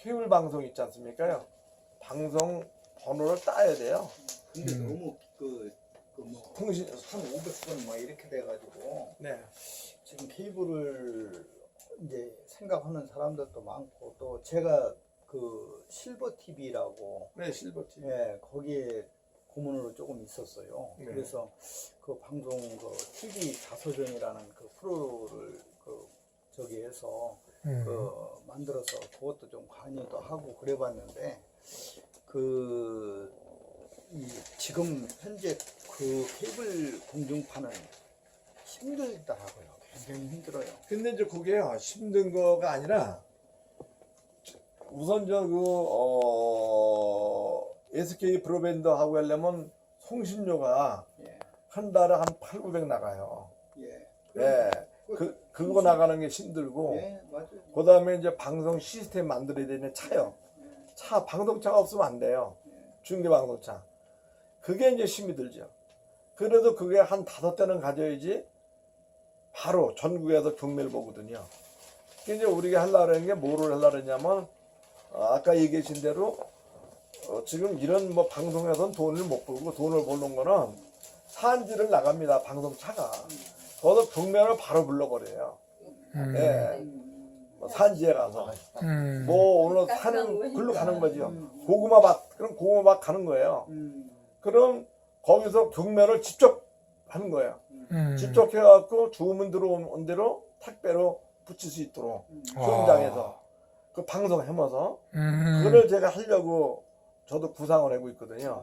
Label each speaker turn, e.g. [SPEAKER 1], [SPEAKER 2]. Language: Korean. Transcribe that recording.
[SPEAKER 1] 케이블 방송 있지 않습니까요? 방송 번호를 따야 돼요.
[SPEAKER 2] 근데
[SPEAKER 3] 음.
[SPEAKER 2] 너무 그, 그뭐
[SPEAKER 1] 통신
[SPEAKER 2] 1,500번 막 이렇게 돼가지고
[SPEAKER 1] 네.
[SPEAKER 2] 지금 케이블을 이제 생각하는 사람들도 많고 또 제가 그 실버 TV라고
[SPEAKER 1] 네, 실버 TV.
[SPEAKER 2] 예 거기에 고문으로 조금 있었어요.
[SPEAKER 1] 네.
[SPEAKER 2] 그래서 그 방송 그 TV 자서전이라는 그 프로를 그 저기 해서
[SPEAKER 3] 음.
[SPEAKER 2] 그 만들어서 그것도 좀 관여도 하고 그래 봤는데 그이 지금 현재 그 케이블 공중파는 힘들더라고요. 굉장히 힘들어요.
[SPEAKER 1] 근데 이제 그게요 힘든 거가 아니라 우선 저그 어, SK 브로밴드 하고 하려면 송신료가
[SPEAKER 2] 예,
[SPEAKER 1] 한 달에 한 8, 900 나가요.
[SPEAKER 2] 예,
[SPEAKER 1] 네. 그 그거 나가는 게 힘들고
[SPEAKER 2] 예, 맞아요.
[SPEAKER 1] 그 다음에 이제 방송 시스템 만들어야 되는 차요. 차 방송차가 없으면 안 돼요. 중계 방송차. 그게 이제 힘이 들죠. 그래도 그게 한 다섯 대는 가져야지 바로 전국에서 경매를 보거든요. 이제 우리가 하려는 게 뭐를 하려고 했냐면 어, 아까 얘기하신 대로 어, 지금 이런 뭐 방송에서는 돈을 못 벌고 돈을 벌는 거는 산지를 나갑니다. 방송차가. 거기서 경매를 바로 불러버려요.
[SPEAKER 3] 음.
[SPEAKER 1] 예. 뭐 산지에 가서.
[SPEAKER 3] 음.
[SPEAKER 1] 뭐 오늘
[SPEAKER 4] 거니까.
[SPEAKER 1] 글로 가는 거죠.
[SPEAKER 2] 음.
[SPEAKER 1] 고구마 밭 그럼 고구마 밭 가는 거예요.
[SPEAKER 2] 음,
[SPEAKER 1] 그럼 거기서 경매를 직접 하는 거예요.
[SPEAKER 3] 음.
[SPEAKER 1] 직접 해갖고 주문 들어온 대로 택배로 붙일 수 있도록
[SPEAKER 3] 아.
[SPEAKER 1] 수영장에서 그 방송 해면서
[SPEAKER 3] 음.
[SPEAKER 1] 그거를 제가 하려고 저도 구상을 하고 있거든요.